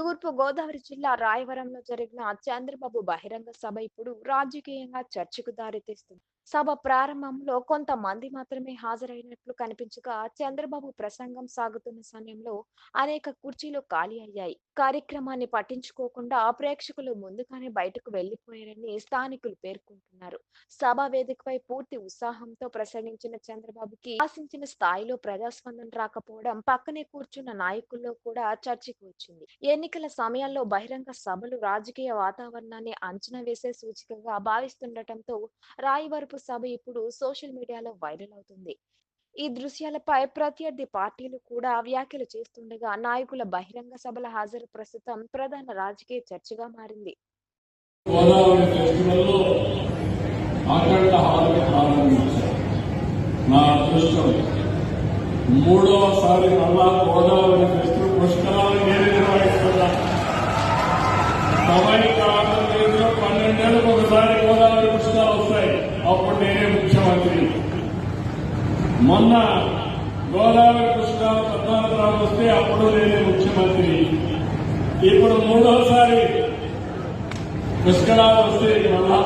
తూర్పు గోదావరి జిల్లా రాయవరంలో జరిగిన చంద్రబాబు బహిరంగ సభ ఇప్పుడు రాజకీయంగా చర్చకు దారితీస్తుంది. సభ ప్రారంభంలో కొంతమంది మాత్రమే హాజరైనట్లు కనిపించగా చంద్రబాబు ప్రసంగం సాగుతున్న సమయంలో అనేక కుర్చీలు ఖాళీ అయ్యాయి. కార్యక్రమాన్ని పట్టించుకోకుండా ప్రేక్షకులు ముందుగానే బయటకు వెళ్ళిపోయారని స్థానికులు పేర్కొంటున్నారు. సభ వేదికపై పూర్తి ఉత్సాహంతో ప్రసంగించిన చంద్రబాబుకి ఆశించిన స్థాయిలో ప్రజాస్పందన రాకపోవడం పక్కనే కూర్చున్న నాయకుల్లో కూడా చర్చకు వచ్చింది. ఎన్నికల సమయాల్లో బహిరంగ సభలు రాజకీయ వాతావరణాన్ని అంచనా వేసే సూచికగా భావిస్తుండటంతో రాయవరపు సభ ఇప్పుడు సోషల్ మీడియాలో వైరల్ అవుతుంది. ఈ దృశ్యాలపై ప్రత్యర్థి పార్టీలు కూడా వ్యాఖ్యలు చేస్తుండగా నాయకుల బహిరంగ సభల హాజరు ప్రస్తుతం ప్రధాన రాజకీయ చర్చగా మారింది. నా అదృష్టం మూడవసారి మళ్ళా గోదావరి పుష్కరాలు నేను నిర్వహిస్తున్నా. ఆంధ్రప్రదేశ్లో పన్నెండేళ్ళకు ఒకసారి గోదావరి పుష్కరాలు వస్తాయి. అప్పుడు నేనే ముఖ్యమంత్రి. మొన్న గోదావరి కృష్ణ పద్నాలుగు వస్తే అప్పుడు నేనే ముఖ్యమంత్రి. ఇప్పుడు మూడోసారి పుష్కరాలు వస్తే మళ్ళా